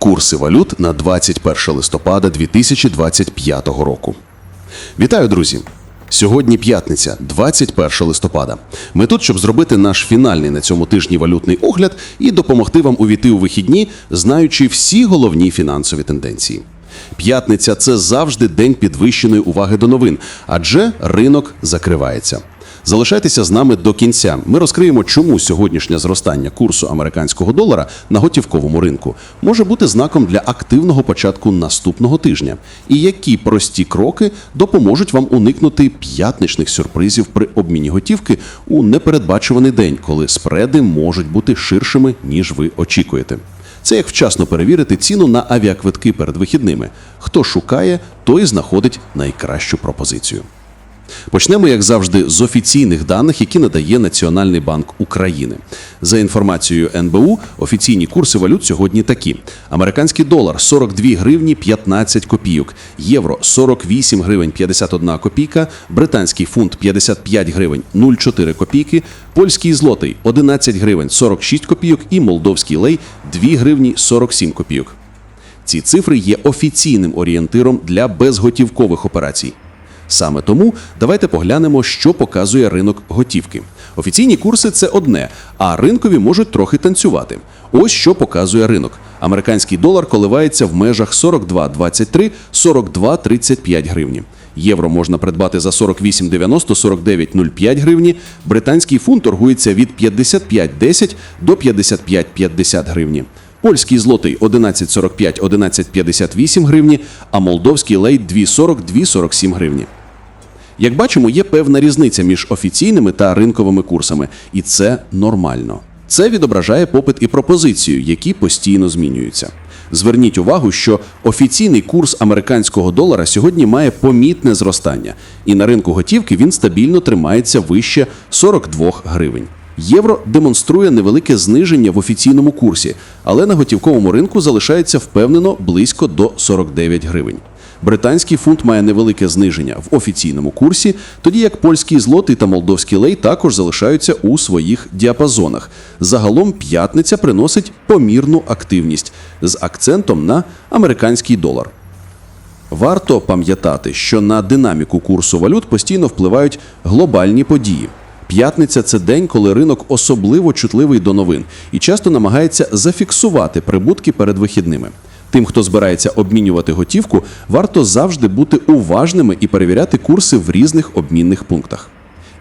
Курси валют на 21 листопада 2025 року. Вітаю, друзі! Сьогодні п'ятниця, 21 листопада. Ми тут, щоб зробити наш фінальний на цьому тижні валютний огляд і допомогти вам увійти у вихідні, знаючи всі головні фінансові тенденції. П'ятниця це завжди день підвищеної уваги до новин, адже ринок закривається. Залишайтеся з нами до кінця. Ми розкриємо, чому сьогоднішнє зростання курсу американського долара на готівковому ринку може бути знаком для активного початку наступного тижня, і які прості кроки допоможуть вам уникнути п'ятничних сюрпризів при обміні готівки у непередбачуваний день, коли спреди можуть бути ширшими ніж ви очікуєте. Це як вчасно перевірити ціну на авіаквитки перед вихідними. Хто шукає, той знаходить найкращу пропозицію. Почнемо, як завжди, з офіційних даних, які надає Національний банк України. За інформацією НБУ, офіційні курси валют сьогодні такі: американський долар 42 гривні 15 копійок, євро 48 гривень 51 копійка, британський фунт 55 гривень 0,4 копійки, польський злотий 11 гривень 46 копійок і молдовський лей 2 гривні 47 копійок. Ці цифри є офіційним орієнтиром для безготівкових операцій. Саме тому давайте поглянемо, що показує ринок готівки. Офіційні курси це одне, а ринкові можуть трохи танцювати. Ось що показує ринок. Американський долар коливається в межах 42,23 42,35 гривні. Євро можна придбати за 48,90 49,05 гривні. Британський фунт торгується від 55,10 до 55,50 гривні. Польський злотий 11,45 11,58 гривні, а молдовський лей 2,40 2,47 гривні. Як бачимо, є певна різниця між офіційними та ринковими курсами, і це нормально. Це відображає попит і пропозицію, які постійно змінюються. Зверніть увагу, що офіційний курс американського долара сьогодні має помітне зростання, і на ринку готівки він стабільно тримається вище 42 гривень. Євро демонструє невелике зниження в офіційному курсі, але на готівковому ринку залишається впевнено близько до 49 гривень. Британський фунт має невелике зниження в офіційному курсі, тоді як польський злотий та молдовський лей також залишаються у своїх діапазонах. Загалом п'ятниця приносить помірну активність з акцентом на американський долар. Варто пам'ятати, що на динаміку курсу валют постійно впливають глобальні події. П'ятниця це день, коли ринок особливо чутливий до новин і часто намагається зафіксувати прибутки перед вихідними. Тим, хто збирається обмінювати готівку, варто завжди бути уважними і перевіряти курси в різних обмінних пунктах.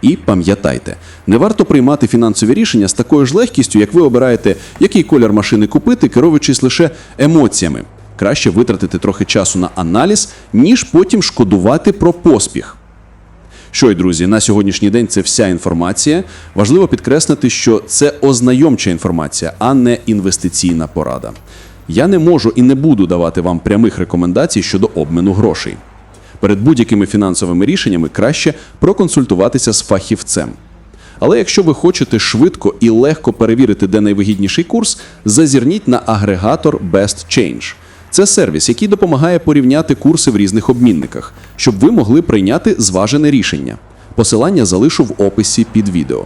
І пам'ятайте, не варто приймати фінансові рішення з такою ж легкістю, як ви обираєте, який колір машини купити, керуючись лише емоціями. Краще витратити трохи часу на аналіз, ніж потім шкодувати про поспіх. Що й друзі, на сьогоднішній день це вся інформація. Важливо підкреслити, що це ознайомча інформація, а не інвестиційна порада. Я не можу і не буду давати вам прямих рекомендацій щодо обміну грошей. Перед будь-якими фінансовими рішеннями краще проконсультуватися з фахівцем. Але якщо ви хочете швидко і легко перевірити, де найвигідніший курс, зазірніть на агрегатор Best Change. Це сервіс, який допомагає порівняти курси в різних обмінниках, щоб ви могли прийняти зважене рішення. Посилання залишу в описі під відео.